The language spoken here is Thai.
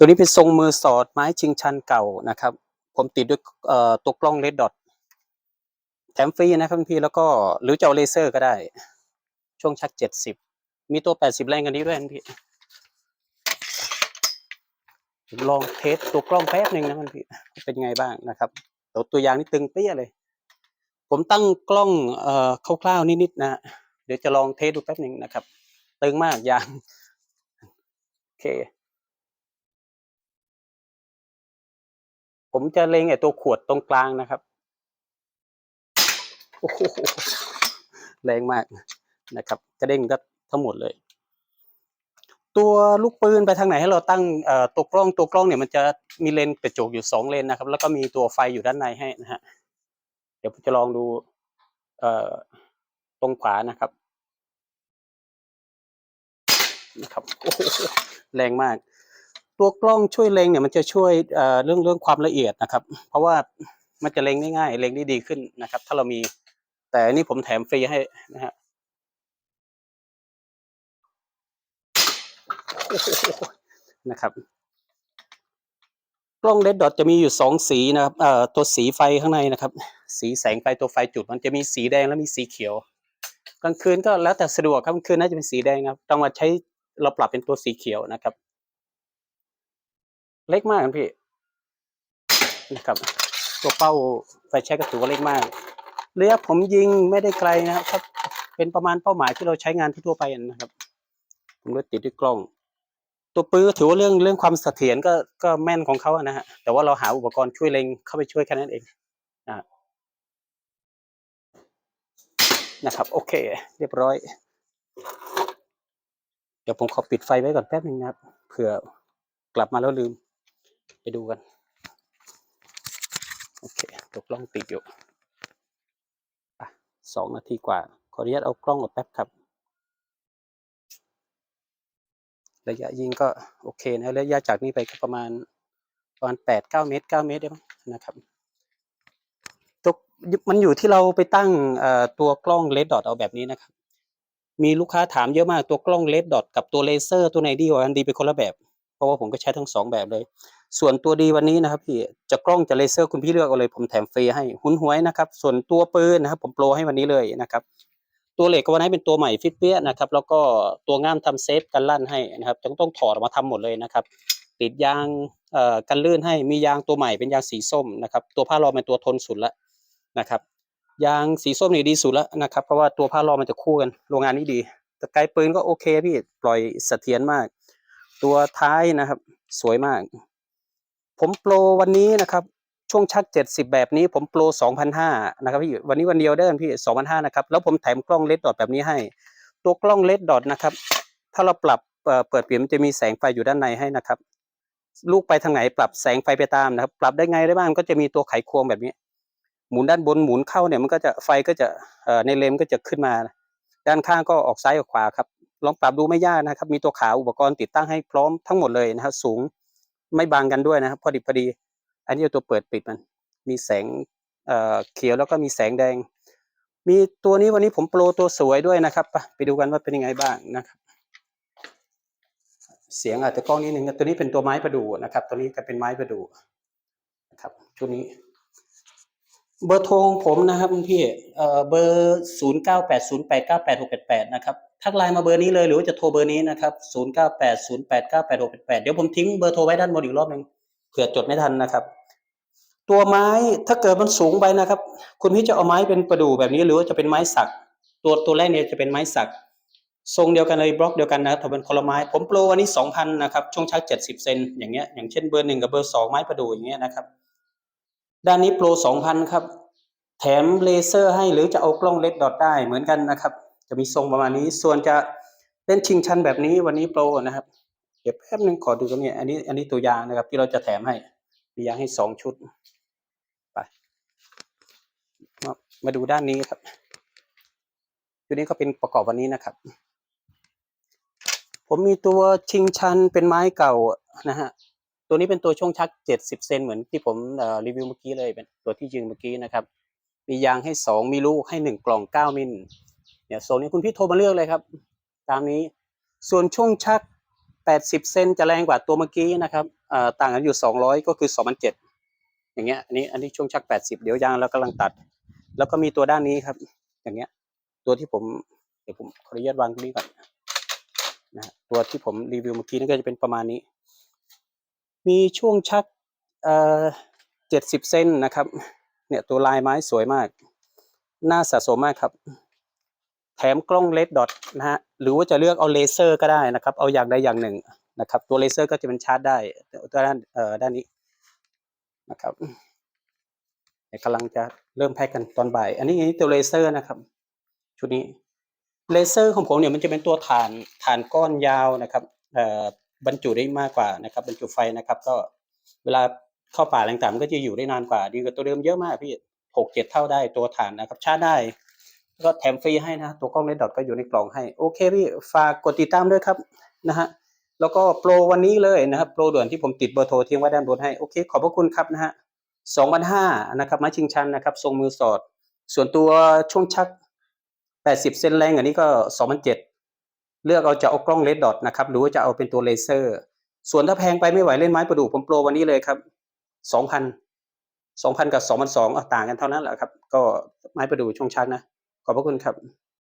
ตัวนี้เป็นทรงมือสอดไม้ชิงชันเก่านะครับ ผมติดด้วยตัวกล้องเลดดอทแถมฟรีนะครับพี่แล้วก็หรือจะเอาเลเซอร์ก็ได้ ช่วงชักเจ็ดสิบมีตัวแปดสิบแรงกันนี้ด้วยพี่ลองเทสตัวกล้องแป๊บหนึ่งนะพี่เป็นไงบ้างนะครับตัวตัวอย่างนี่ตึงเปี้ยเลย ผมตั้งกล้องเอ่อคร่าวๆนิดๆนะเดี๋ยวจะลองเทสดูแป๊บหนึ่งนะครับ ตึงมากยางโอเค ผมจะเล็งไอ้ตัวขวดตรงกลางนะครับโอ้โหแรงมากนะครับ กระเด้งก็ทั้งหมดเลย ตัวลูกปืนไปทางไหนให้เราตั้งตัวกล้องตัวกล้องเนี่ยมันจะมีเลนกระจกอยู่สองเลนนะครับ แล้วก็มีตัวไฟอยู่ด้านในให้นะฮะเดี๋ยวผมจะลองดูตรงขวานะครับนะครับโอ้โหแรงมาก ตัวกล้องช่วยเล็งเนี่ยมันจะช่วยเรื่องเรื่องความละเอียดนะครับ เพราะว่ามันจะเล็งได้ง่ายเล็งได้ดีขึ้นนะครับ ถ้าเรามี แต่นี่ผมแถมฟรีให้นะฮะนะครับกล้องเลดดอทจะมีอยู่สองสีนะครับเอ่อตัวสีไฟข้างในนะครับ สีแสงไฟตัวไฟจุด มันจะมีสีแดงและมีสีเขียว กลางคืนก็แล้วแต่สะดวกครับกลางคืนน่าจะเป็นสีแดงครับต้องมาใช้เราปรับเป็นตัวสีเขียวนะครับ เล็กมากครับพี่นะครับตัวเป้าไฟแช็กก็ถือว่าเล็กมากระยะผมยิงไม่ได้ไกลนะครับเป็นประมาณเป้าหมายที่เราใช้งานทั่วไปนะครับ ผมก็ติดด้วยกล้อง ตัวปืนก็ถือว่าเรื่องเรื่องความเสถียรก็ก็แม่นของเขาอะนะฮะแต่ว่าเราหาอุปกรณ์ช่วยเล็งเข้าไปช่วยแค่นั้นเองนะนะครับ โอเค เรียบร้อย เดี๋ยวผมขอปิดไฟไว้ก่อนแป๊บนึงนะครับเผื่อกลับมาแล้วลืม ไปดูกัน โอเคตกล้องติดอยู่อะสองนาทีกว่า ขออนุญาตเอากล้องออกแป๊บครับ ระยะยิงก็โอเคนะระยะจากนี้ไปก็ประมาณประมาณแปดเก้าเมตรเก้าเมตรได้มั้งนะครับตัวมันอยู่ที่เราไปตั้งตัวกล้องเลดดอทเอาแบบนี้นะครับ มีลูกค้าถามเยอะมากตัวกล้องเลดดอทกับตัวเลเซอร์ตัวไหนดีกว่ากันดีเป็นคนละแบบ เพราะว่าผมก็ใช้ทั้งสองแบบเลย ส่วนตัวดีวันนี้นะครับพี่จะกล้องจะเลเซอร์คุณพี่เลือกเอาเลยผมแถมฟรีให้หุนหวยนะครับ ส่วนตัวปืนนะครับ ผมโปรให้วันนี้เลยนะครับตัวเหล็กก็วันนี้เป็นตัวใหม่ฟิตเปี้ยนะครับ แล้วก็ตัวง่ามทำเซฟกันลั่นให้นะครับต้องต้องถอดออกมาทำหมดเลยนะครับ ติดยางเอ่อกันลื่นให้มียางตัวใหม่เป็นยางสีส้มนะครับ ตัวผ้ารองเป็นตัวทนสุดละนะครับยางสีส้มนี่ดีสุดแล้วนะครับ เพราะว่าตัวผ้ารองมันจะคู่กันโรงงานนี้ดีแต่ไกลปืนก็โอเคพี่ปล่อยเสถียรมาก ตัวท้ายนะครับ สวยมาก ผมโปรวันนี้นะครับ ช่วงชักเจ็ดสิบแบบนี้ผมโปรสองพันห้านะครับพี่วันนี้วันเดียวเด้อพี่สองพันห้านะครับแล้วผมแถมกล้องเลดดอทแบบนี้ให้ ตัวกล้องเลดดอทนะครับ ถ้าเราปรับเปิดเปลี่ยนมันจะมีแสงไฟอยู่ด้านในให้นะครับ ลูกไปทางไหนปรับแสงไฟไปตามนะครับ ปรับได้ไงได้บ้างก็จะมีตัวไขควงแบบนี้ หมุนด้านบนหมุนเข้าเนี่ยมันก็จะไฟก็จะในเลนก็จะขึ้นมา ด้านข้างก็ออกซ้ายออกขวาครับลองปรับดูไม่ยากนะครับ มีตัวขาอุปกรณ์ติดตั้งให้พร้อมทั้งหมดเลยนะครับ สูง ไม่บางกันด้วยนะครับ พอดีพอดี อันนี้ตัวเปิดปิดมัน มีแสงเอ่อเขียวแล้วก็มีแสงแดง มีตัวนี้วันนี้ผมโปรตัวสวยด้วยนะครับไปดูกันว่าเป็นยังไงบ้างนะครับ เสียงอาจจะกล้องนิดนึงตัวนี้เป็นตัวไม้ประดู่นะครับ ตัวนี้ก็เป็นไม้ประดู่นะครับชุดนี้ เบอร์โทรของผมนะครับคุณพี่เบอร์ศูนย์เก้าแปดศูนย์แปดเก้าแปดหกแปดแปดนะครับทักไลน์มาเบอร์นี้เลยหรือว่าจะโทรเบอร์นี้นะครับศูนย์เก้าแปดศูนย์แปดเก้าแปดหกแปดแปดเดี๋ยวผมทิ้งเบอร์โทรไว้ด้านบนอีกรอบหนึ่งเผื่อจดไม่ทันนะครับ ตัวไม้ถ้าเกิดมันสูงไปนะครับ คุณพี่จะเอาไม้เป็นประดู่แบบนี้หรือว่าจะเป็นไม้สัก ตัวตัวแรกเนี่ยจะเป็นไม้สัก ทรงเดียวกันเลยบล็อกเดียวกันนะครับถ้าเป็นคนละไม้ผมโปรวันนี้สองพันนะครับช่วงชักเจ็ดสิบเซนอย่างเงี้ยอย่างเช่นเบอร์หนึ่งกับเบอร์สองไม้ประดู่อย่างเงี้ยนะครับ ด้านนี้โปรสองพันครับ แถมเลเซอร์ให้หรือจะเอากล้องเล็กดอทได้เหมือนกันนะครับ จะมีทรงประมาณนี้ ส่วนจะเล่นชิงชันแบบนี้วันนี้โปรนะครับ เดี๋ยวแป๊บนึงขอดูตรงนี้อันนี้อันนี้ตัวอย่างนะครับ ที่เราจะแถมให้ มียางให้สองชุด ไปมามาดูด้านนี้ครับตัวนี้ก็เป็นประกอบวันนี้นะครับ ผมมีตัวชิงชันเป็นไม้เก่านะฮะ ตัวนี้เป็นตัวช่วงชักเจ็ดสิบเซนเหมือนที่ผมรีวิวเมื่อกี้เลยเป็นตัวที่ยิงเมื่อกี้นะครับ มียางให้สองมีลูกให้หนึ่งกล่องเก้ามิลเนี่ยโซนนี้คุณพี่โทรมาเลือกเลยครับ ตามนี้ส่วนช่วงชัก 80 เซนจะแรงกว่าตัวเมื่อกี้นะครับต่างกันอยู่ 200 ก็คือ2,007อย่างเงี้ยอันนี้อันนี้ช่วงชัก 80 เดี๋ยวยางเรากำลังตัด แล้วก็มีตัวด้านนี้ครับ อย่างเงี้ยตัวที่ผมเดี๋ยวผมขออนุญาตวางตรงนี้ก่อนนะตัวที่ผมรีวิวเมื่อกี้นี่นก็จะเป็นประมาณนี้ มีช่วงชักเอ่อ70เซนนะครับ เนี่ยตัวลายไม้สวยมาก น่าสะสมมากครับ แถมกล้องเลดดอทนะฮะ หรือว่าจะเลือกเอาเลเซอร์ก็ได้นะครับ เอาอย่างใดอย่างหนึ่งนะครับ ตัวเลเซอร์ก็จะเป็นชาร์จได้ตัวด้านเอ่อด้านนี้นะครับเดี๋ยวกำลังจะเริ่มแพ็กกันตอนบ่าย อันนี้ตัวเลเซอร์นะครับ ชุดนี้เลเซอร์ของผมเนี่ยมันจะเป็นตัวฐานฐานก้อนยาวนะครับเอ่อ บรรจุได้มากกว่านะครับ บรรจุไฟนะครับ ก็เวลาเข้าป่าต่างๆมันก็จะอยู่ได้นานกว่า ดีกว่าตัวเดิมเยอะมากพี่หกเจ็ดเท่าได้ตัวฐานนะครับชาร์จได้ก็แถมฟรีให้นะ ตัวกล้องเลดดอทก็อยู่ในกล่องให้ โอเคพี่ ฝากกดติดตามด้วยครับนะฮะแล้วก็โปรวันนี้เลยนะครับ โปรด่วนที่ผมติดเบอร์โทรทิ้งไว้ด้านบนให้ โอเค ขอบพระคุณครับนะฮะสองพันห้านะครับไม้ชิงชันนะครับ ทรงมือสอด ส่วนตัวช่วงชักแปดสิบเซนแรงอันนี้ก็สองพันเจ็ด เลือกเอาจะเอากล้องเลดดอทนะครับหรือว่าจะเอาเป็นตัวเลเซอร์ ส่วนถ้าแพงไปไม่ไหวเล่นไม้ประดู่ผมโปรวันนี้เลยครับสองพันสองพันกับสองพันสองต่างกันเท่านั้นแหละครับ ก็ไม้ประดู่ช่องชักนะ ขอบพระคุณครับ